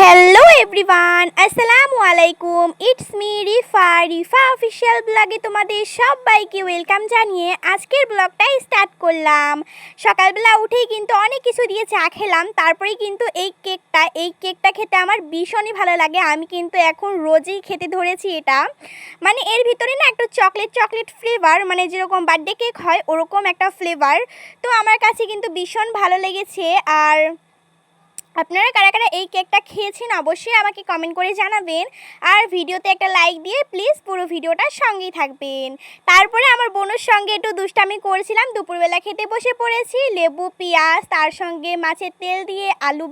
Hello everyone আসসালামু আলাইকুম it's me Rifa Rifa official ব্লগে তোমাদের সবাইকে ওয়েলকাম জানিয়ে আজকের ব্লগটা স্টার্ট করলাম। সকালবেলা উঠেই কিন্তু অনেক কিছু দিয়ে চা খেলাম। তারপরেই কিন্তু এই কেকটা এই কেকটা খেতে আমার ভীষণই ভালো লাগে। আমি কিন্তু এখন রোজই খেতে ধরেছি এটা। মানে এর ভিতরে না একটু চকলেট চকলেট ফ্লেভার মানে যেরকম বার্থডে কেক হয়, ওরকম একটা ফ্লেভার তো আমার কাছে কিন্তু ভীষণ ভালো লেগেছে। আর আপনারা কারা কারা এই কেকটা খেয়েছেন অবশ্যই আমাকে কমেন্ট করে জানাবেন। আর ভিডিওতে একটা লাইক দিয়ে প্লিজ পুরো ভিডিওটা সঙ্গেই থাকবেন। তারপরে আমার বোনের সঙ্গে একটু দুষ্টামি করেছিলাম। দুপুরবেলা খেতে বসে পড়েছি, লেবু, পেঁয়াজ, তার সঙ্গে মাছের তেল দিয়ে আলু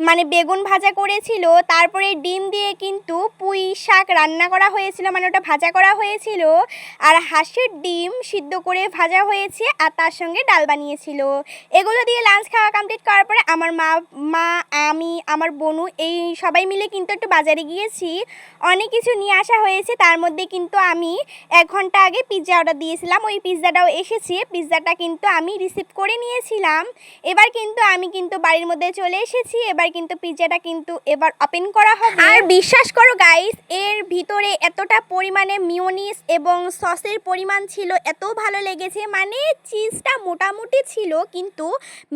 মানে বেগুন ভাজা করেছিল। তারপরে ডিম দিয়ে কিন্তু পুঁই শাক রান্না করা হয়েছিল মানে ওটা ভাজা করা হয়েছিল। আর হাঁসের ডিম সিদ্ধ করে ভাজা হয়েছে আর তার সঙ্গে ডাল বানিয়েছিল। এগুলো দিয়ে লাঞ্চ খাওয়া কমপ্লিট করার পরে আমার মা মা, আমি, আমার বোনু এই সবাই মিলে কিন্তু একটু বাজারে গিয়েছি। অনেক কিছু নিয়ে আসা হয়েছে। তার মধ্যে কিন্তু আমি এক ঘণ্টা আগে পিৎজা অর্ডার দিয়েছিলাম। ওই পিৎজাটাও এসেছে। পিৎজাটা কিন্তু আমি রিসিভ করে নিয়েছিলাম। এবার কিন্তু আমি কিন্তু বাড়ির মধ্যে চলে এসেছি। এবার কিন্তু পিৎজাটা কিন্তু এবার ওপেন করা হবে। আর বিশ্বাস করো গাইস এর ভিতরে এতটা পরিমাণে মিওনিস এবং সসের পরিমাণ ছিল, এত ভালো লেগেছে। মানে চিজটা মোটামুটি ছিল, কিন্তু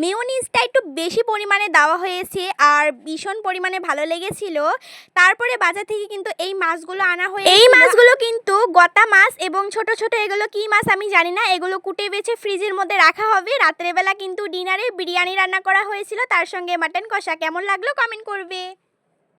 মেয়োনিজটা একটু বেশি পরিমাণে দেওয়া হয়েছে। আর ভীষণ পরিমাণে ভালো লেগেছিল। তারপরে বাজার থেকে কিন্তু এই মাছগুলো আনা হয়ে এই মাছগুলো কিন্তু গতা মাছ এবং ছোট ছোট এগুলো কি মাছ আমি জানি না। এগুলো কুটে বেছে ফ্রিজের মধ্যে রাখা হবে। রাত্রেবেলা কিন্তু ডিনারে বিরিয়ানি রান্না করা হয়েছিল। তার সঙ্গে মাটন কষা। কেমন লাগল কমেন্ট করবে।